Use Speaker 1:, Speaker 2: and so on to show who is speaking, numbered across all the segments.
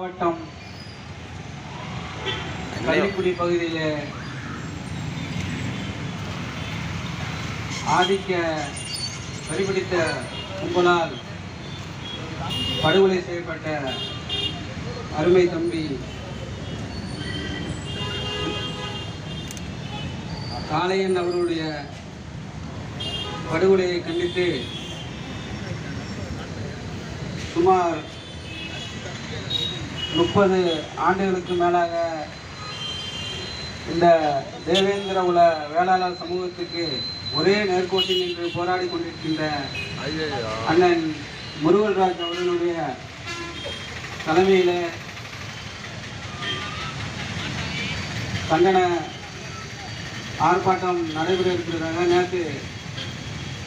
Speaker 1: மாவட்டம் கள்ளிக்குடி பகுதியிலே ஆதிக்க வரிபிடித்த கும்பலால் படுகொலை செய்யப்பட்ட அருமை தம்பி காளையன் அவருடைய படுகொலையை கண்டித்து சுமார் முப்பது ஆண்டுகளுக்கு மேலாக இந்த தேவேந்திர உல வேளாளர் சமூகத்துக்கு ஒரே நேர்கோட்டில் நின்று போராடி கொண்டிருக்கின்ற அண்ணன் முருகன்ராஜ் அவர்களுடைய தலைமையில் கண்டன ஆர்ப்பாட்டம் நடைபெற இருக்கிறதாக நேற்று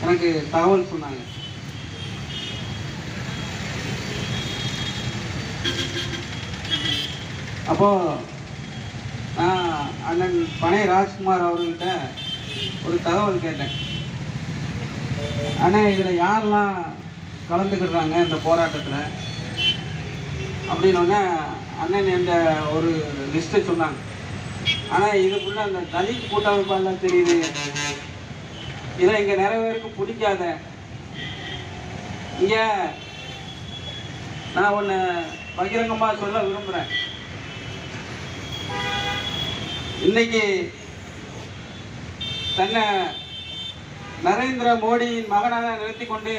Speaker 1: எனக்கு தகவல் சொன்னாங்க. அப்போது நான் அண்ணன் பனை ராஜ்குமார் அவர்கிட்ட ஒரு தகவல் கேட்டேன். அண்ணா இதில் யாரெல்லாம் கலந்துக்கிடுறாங்க இந்த போராட்டத்தில்? அப்படின்னோடனே அண்ணன் என்ற ஒரு லிஸ்ட்டை சொன்னாங்க. ஆனால் இதுக்குள்ள அந்த தலித் கூட்டமைப்பாலாம் தெரியுது. இதை இங்கே நிறைய பேருக்கு பிடிக்காத. இங்கே நான் ஒன்று பகிரங்கமாக சொல்ல விரும்புகிறேன் இன்னைக்கு தன்னை நரேந்திர மோடியின் மகனாக நிறுத்தி கொண்டு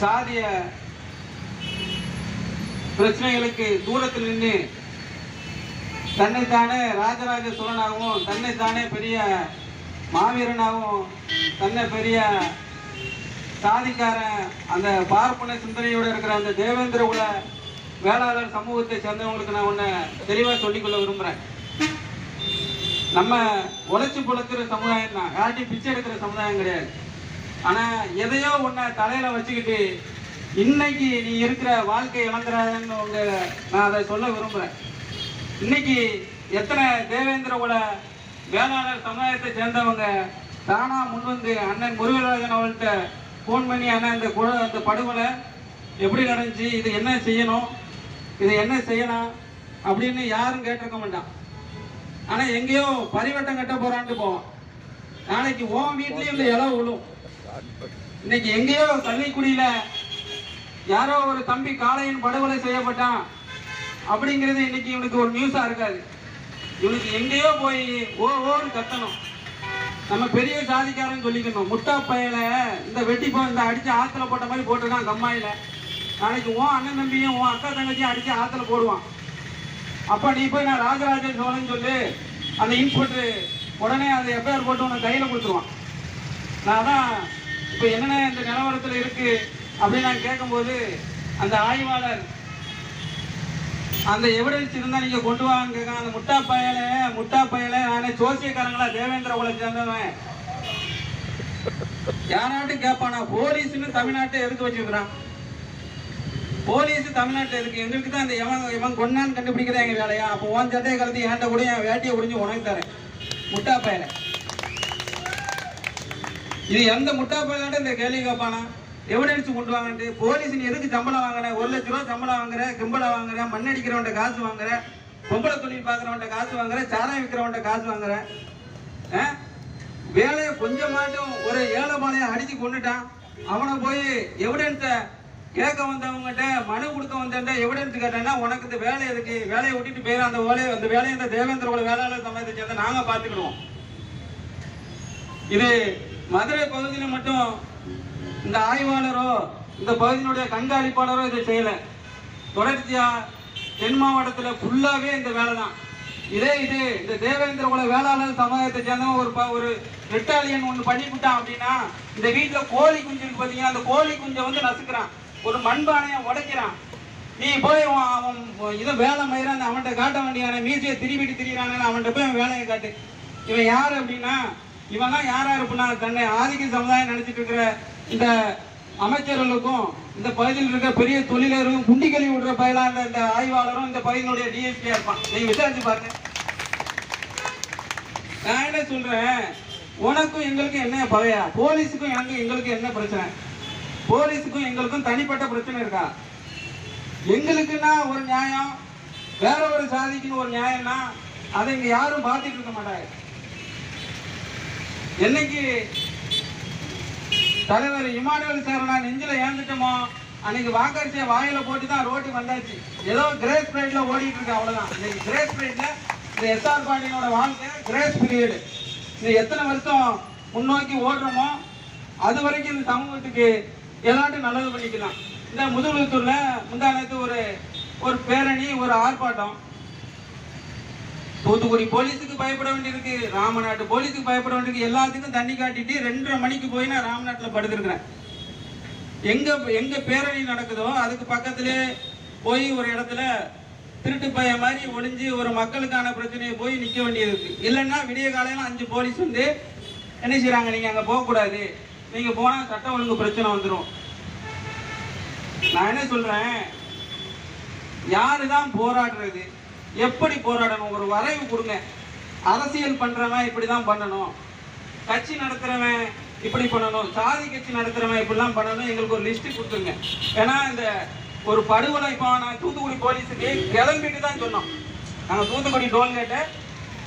Speaker 1: சாதிய பிரச்சனைகளுக்கு தூரத்தில் நின்று தன்னைத்தானே ராஜராஜ சோழனாகவும் தன்னைத்தானே பெரிய மாவீரனாகவும் தன்னை பெரிய சாதிக்காரன் அந்த பார்ப்பன சிந்தனையோடு இருக்கிற அந்த தேவேந்திர குல வேளாளர் சமூகத்தை சேர்ந்தவங்களுக்கு நான் ஒன்று தெளிவாக சொல்லிக்கொள்ள விரும்புகிறேன் நம்ம உழைச்சி பொழைக்கிற சமுதாயம் தான். யார்ட்டையும் பிச்சை எடுக்கிற சமுதாயம் கிடையாது. ஆனால் எதையோ ஒன்றை தலையில் வச்சுக்கிட்டு இன்னைக்கு நீ இருக்கிற வாழ்க்கை இழந்துறாதுன்னு உங்க நான் அதை சொல்ல விரும்புகிறேன் இன்னைக்கு எத்தனை தேவேந்திர குல வேளாளர் சமுதாயத்தை சேர்ந்தவங்க தானா முன்வந்து அண்ணன் முருகராஜன் அவர்கள்ட்ட ஃபோன் பண்ணி அண்ணன் இந்த குழ அந்த படுகொலை எப்படி நடந்துச்சு? இது என்ன செய்யணும்? இது என்ன செய்யலாம்? அப்படின்னு யாரும் கேட்டிருக்க மாட்டான். ஆனா எங்கேயோ பரிவட்டம் கட்ட போறான்ட்டு போவான். நாளைக்கு ஓ வீட்லயும் இந்த இலை விழும் இன்னைக்கு எங்கேயோ கள்ளிக்குடியில யாரோ ஒரு தம்பி காளையின் படுகொலை செய்யப்பட்டான். அப்படிங்கிறது இன்னைக்கு இவனுக்கு ஒரு நியூஸா இருக்காது. இவனுக்கு எங்கேயோ போய் ஓ ஓன்னு கத்தணும். நம்ம பெரிய சாதிக்காரன் சொல்லிக்கணும். முட்டா பையல இந்த வெட்டி போ இந்த அடிச்சு ஆத்துல போட்ட மாதிரி போட்டிருக்கான் கம்மாயில. நாளைக்கு உன் அண்ணன் தம்பியும் உன் அக்கா தங்கச்சியும் அடிச்சு ஆத்துல போடுவான். அப்பா நீ போய் நான் ராஜராஜ சோழன் சொல்லி. அந்த இன்புட்டு உடனே அதை எஃப்ஐஆர் போட்டு உனக்கு கையில் கொடுத்துருவான். நான் தான் இப்போ என்னென்ன இந்த நிலவரத்தில் இருக்கு அப்படின்னு நான் கேட்கும்போது அந்த ஆய்வாளர் அந்த எவிடன்ஸ் இருந்தால் நீங்கள் கொண்டு வாங்க. அந்த முட்டா பயல முட்டா பயல நானே ஜோசியக்காரங்களா தேவேந்திர உலக சேர்ந்தவன். யாராட்டும் கேட்பானா போலீஸ்னு தமிழ்நாட்டை எடுத்து வச்சிருக்கிறான்? போலீஸ் தமிழ்நாட்டில் இருக்கு. எங்களுக்கு தான் இந்த எவன் இவன் கொண்டான்னு கண்டுபிடிக்கிறேன் எங்க வேலையா? அப்போ உன் சட்டையை கலந்து ஏன்ட்ட கூட என் வேட்டியை ஒடிஞ்சு உனக்கு தரேன். முட்டா பயல. இது எந்த முட்டா பயலாட்ட இந்த கேள்வி கேட்பானா எவிடன்ஸ் கொண்டு வாங்கன்ட்டு? போலீஸ் நீ எதுக்கு சம்பளம் வாங்குற? ஒரு லட்ச ரூபா சம்பளம் வாங்குற கிம்பளம் வாங்குற மண் அடிக்கிறவன்ட்ட காசு வாங்குற பொம்பளை தொழில் பார்க்குறவன்ட்ட காசு வாங்குற சாராயம் விற்கிறவன்ட்ட காசு வாங்குற? ஆ? வேலையை கொஞ்சமாட்டும் ஒரு ஏழை மாலையை அடிச்சு கொண்டுட்டான். அவனை போய் எவிடன்ஸை கேட்க வந்தவங்ககிட்ட மனு கொடுக்க வந்தவன்ட்ட எவிடன்ஸ் கேட்டேன்னா உனக்கு இந்த வேலை எதுக்கு? வேலையை விட்டுட்டு போயிடும் அந்த வேலையை அந்த வேலையை இந்த தேவேந்திர வேளாளர் சமயத்தை சேர்ந்த நாங்க பார்த்துக்கிடுவோம். இது மதுரை பகுதியில் மட்டும் இந்த ஆய்வாளரோ இந்த பகுதியினுடைய கண்காணிப்பாளரோ இதை செய்யல. தொடர்ச்சியா தென் மாவட்டத்தில் ஃபுல்லாகவே இந்த வேலை தான். இதே இது இந்த தேவேந்திர குல வேளாளர் சமுதாயத்தை சேர்ந்தவன் ஒரு ஒரு ரெட்டாலியன் ஒன்று பண்ணிவிட்டான் அப்படின்னா இந்த வீட்டில் கோழி குஞ்சு இருக்கு அந்த கோழி குஞ்சை வந்து நசுக்கிறான். ஒரு மண்பானையை உடைக்கிறான். நீ போய் அவன் இதை வேலை மயிறான் அவன்கிட்ட காட்ட வேண்டியான மீசையை திரும்பிட்டு திரியிறானு அவன்கிட்ட போய் அவன் வேலையை காட்டு. இவன் யார் அப்படின்னா இவன்லாம் யாரா இருப்புனா தன்னை ஆதிக்க சமுதாயம் நினைச்சிட்டு இருக்கிற இந்த அமைச்சர்களுக்கும் இந்த பகுதியில் இருக்கிற பெரிய தொழிலரும் குண்டி கழுவி விடுற பயிலாக இந்த இந்த ஆய்வாளரும் இந்த பகுதியினுடைய டிஎஸ்பியா இருப்பான். நீங்க விசாரிச்சு பாருங்க. நான் என்ன சொல்றேன்? உனக்கும் எங்களுக்கும் என்ன பகையா? போலீஸுக்கும் எனக்கு எங்களுக்கும் என்ன பிரச்சனை? போலீஸுக்கும் எங்களுக்கும் தனிப்பட்ட பிரச்சனை இருக்கா? எங்களுக்குன்னா ஒரு நியாயம் வேற ஒரு சாதிக்குன்னு ஒரு நியாயம்னா அதை இங்க யாரும் பார்த்துட்டு இருக்க மாட்டாங்க. என்னைக்கு தலைவர் இமானுவேல் சார் நான் நெஞ்சில ஏந்துட்டோமோ அன்னைக்கு வாக்கரிசிய வாயில போட்டு தான் ரோட்டுக்கு வந்தாச்சு. ஏதோ கிரேஸ் பீரியட்ல ஓடிட்டு இருக்கு அவ்வளவுதான். இன்னைக்கு கிரேஸ் பீரியட்ல இந்த எஸ்ஆர் பாண்டியனோட வாழ்க்கை கிரேஸ் பீரியடு இது எத்தனை வருஷம் முன்னோக்கி ஓடுறோமோ அது வரைக்கும் இந்த சமூகத்துக்கு எல்லாத்தையும் நல்லது பண்ணிக்கலாம். இந்த முதுகுளத்தூர்ல முந்தானத்து ஒரு ஒரு பேரணி ஒரு ஆர்ப்பாட்டம். தூத்துக்குடி போலீஸுக்கு பயப்பட வேண்டியிருக்கு. ராமநாட்டு போலீஸுக்கு பயப்பட வேண்டியிருக்கு. எல்லாத்துக்கும் தண்ணி காட்டிட்டு ரெண்டரை மணிக்கு போய் நான் ராமநாட்டில் படுத்துருக்குறேன். எங்க எங்க பேரணி நடக்குதோ அதுக்கு பக்கத்துலேயே போய் ஒரு இடத்துல திருட்டு பய மாதிரி ஒளிஞ்சு ஒரு மக்களுக்கான பிரச்சனையை போய் நிற்க வேண்டியது இருக்கு இல்லைன்னா விடிய காலையில அஞ்சு போலீஸ் வந்து என்ன செய்கிறாங்க நீங்க அங்க போகக்கூடாது. நீங்கள் நீங்க போனா சட்ட ஒழுங்கு பிரச்சனை வந்துடும் நான் என்ன சொல்றேன்? யாரு தான் போராடுறது? எப்படி போராடணும்? ஒரு வரைவு கொடுங்க. அரசியல் பண்றவன் இப்படி தான் பண்ணணும். கட்சி நடத்துறவன் இப்படி பண்ணணும். சாதி கட்சி நடத்துறவன் இப்படிலாம் பண்ணணும். எங்களுக்கு ஒரு லிஸ்ட் கொடுத்துருங்க. ஏன்னா இந்த ஒரு படுகொலை இப்போ நான் தூத்துக்குடி போலீஸுக்கு கிளம்பிட்டு தான் சொன்னோம். நாங்கள் தூத்துக்குடி டோல்கேட்டை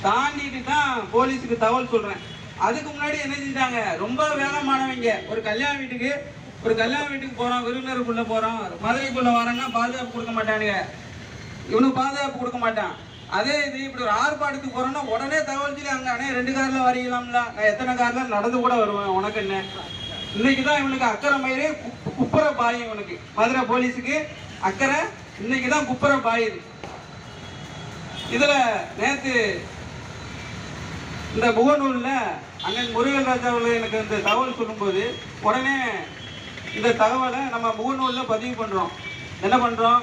Speaker 1: தாண்டிட்டு தான் போலீஸுக்கு தகவல் சொல்றேன். அதுக்கு முன்னாடி என்ன செஞ்சாங்க ரொம்ப வேகமானவங்க ஒரு கல்யாண வீட்டுக்கு ஒரு கல்யாண வீட்டுக்கு போறோம் விருந்தினருக்குள்ள போறோம். மதுரைக்குள்ள வரோன்னா பாதுகாப்பு கொடுக்க மாட்டானுங்க. இவனுக்கு பாதுகாப்பு கொடுக்க மாட்டான். அதே இது இப்படி ஒரு ஆர்ப்பாட்டத்துக்கு போறோம்னா உடனே தகவல் சொல்லி அங்க அண்ணே ரெண்டு கார்ல வரீங்களாம்ல நான் எத்தனை கார்ல? நடந்து கூட வருவேன். உனக்கு என்ன? இன்னைக்கு தான் இவனுக்கு அக்கறை மயிரே குப்புற பாயும் இவனுக்கு. மதுரை போலீஸுக்கு அக்கறை இன்னைக்கு தான் குப்புற பாயுது இதுல நேத்து இந்த முகநூல்ல அண்ணன் முருகன் ராஜா அவர்கள் எனக்கு இந்த தகவல் சொல்லும்போது உடனே இந்த தகவலை நம்ம முகநூலில் பதிவு பண்ணுறோம் என்ன பண்ணுறோம்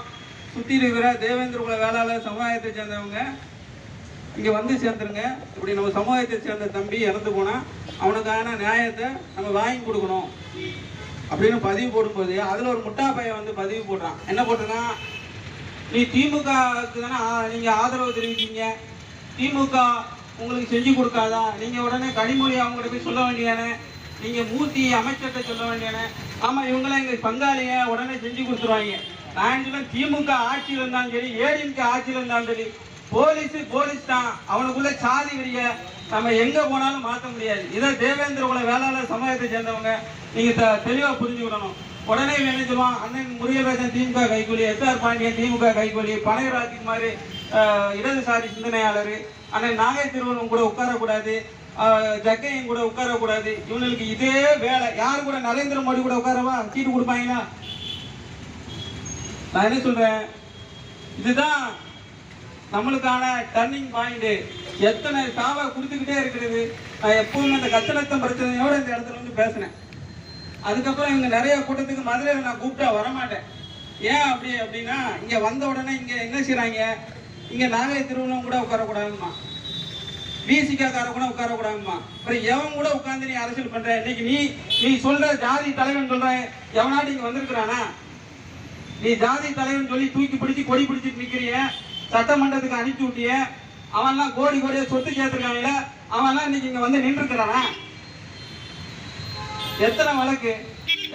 Speaker 1: சுற்றி இருக்கிற தேவேந்திர குல வேளாளர் சமுதாயத்தை சேர்ந்தவங்க இங்கே வந்து சேர்ந்துருங்க. இப்படி நம்ம சமுதாயத்தை சேர்ந்த தம்பி இறந்து போனால் அவனுக்கான நியாயத்தை நம்ம வாங்கி கொடுக்கணும் அப்படின்னு பதிவு போடும்போது அதில் ஒரு முட்டா பையன் வந்து பதிவு போடுறான். என்ன போட்டிருக்கான் நீ திமுகவுக்கு தானே நீங்கள் ஆதரவு தெரிவிக்கீங்க திமுக உங்களுக்கு செஞ்சு கொடுக்காதா? நீங்கள் உடனே கனிமொழி அவங்ககிட்ட போய் சொல்ல வேண்டியானே நீங்கள் மூர்த்தி அமைச்சர்கிட்ட சொல்ல வேண்டியானே ஆமாம் இவங்களாம் எங்கள் பங்காளிய உடனே செஞ்சு கொடுத்துருவாங்க. நான் திமுக ஆட்சியில் இருந்தாலும் சரி ஏடிஎம்கே ஆட்சியில் இருந்தாலும் சரி போலீஸ் போலீஸ் தான். அவனுக்குள்ள சாதி விரிய நம்ம எங்க போனாலும் மாற்ற முடியாது. இதை தேவேந்திர குல வேளாளர் சமுதாயத்தை சேர்ந்தவங்க நீங்க தெ- தெளிவா புரிஞ்சுக்கிடணும். உடனே இவன் என்ன சொல்லுவான்? அண்ணன் முருகராஜன் திமுக கைகூலி எஸ் ஆர் பாண்டியன் திமுக கைகூலி பனையராஜ்குமார் இடதுசாரி சிந்தனையாளர் அண்ணன் நாகை திருவள்ளுவன் கூட உட்காரக்கூடாது. ஜக்கையும் கூட உட்காரக்கூடாது. இவனுக்கு இதே வேலை. யார் கூட? நரேந்திர மோடி கூட உட்காரவா? சீட்டு கொடுப்பாங்களா? நான் என்ன சொல்றேன்? இதுதான் நம்மளுக்கான டர்னிங் பாயிண்ட் எத்தனை சாவை கொடுத்துக்கிட்டே இருக்கிறது. நான் எப்பவுமே இந்த கச்சலத்தம் பிரச்சனையோட இந்த இடத்துல வந்து பேசினேன். அதுக்கப்புறம் இவங்க நிறைய கூட்டத்துக்கு மதுரையில் நான் கூப்பிட்டா வரமாட்டேன். ஏன் அப்படி அப்படின்னா இங்கே வந்த உடனே இங்கே என்ன செய்கிறாங்க இங்கே நாகை திருவண்ணம் கூட உட்காரக்கூடாதுமா பிசிக்காக்கார கூட உட்காரக்கூடாதுமா அப்புறம் எவன் கூட உட்காந்து நீ அரசியல் பண்ற? இன்னைக்கு நீ நீ சொல்ற ஜாதி தலைவன் சொல்ற எவனாடி இங்க வந்திருக்கிறானா? நீ ஜாதி தலைவன் சொல்லி தூக்கி பிடிச்சி கொடி பிடிச்சிட்டு நிக்கிறிய? சட்டமன்றத்துக்கு அனுப்பி விட்டிய? அவன்லாம் கோடி கோடியா சொத்து சேர்த்துருக்காங்கல்ல அவன்லாம் இன்னைக்கு இங்க வந்து நின்றுக்கிறானா எத்தனை வழக்கு?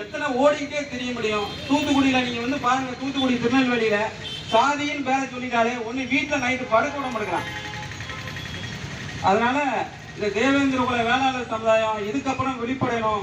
Speaker 1: எத்தனை ஓடிக்கிட்டே தெரிய முடியும்? தூத்துக்குடியில நீங்க வந்து பாருங்க தூத்துக்குடி திருநெல்வேலியில சாதியின் பேர சொல்லிட்டாலே ஒண்ணு வீட்டுல நைட்டு படுக்க விட மாட்டேங்கிறான். அதனால இந்த தேவேந்திர குல வேளாளர் சமுதாயம் இதுக்கப்புறம் வெளிப்படையணும்.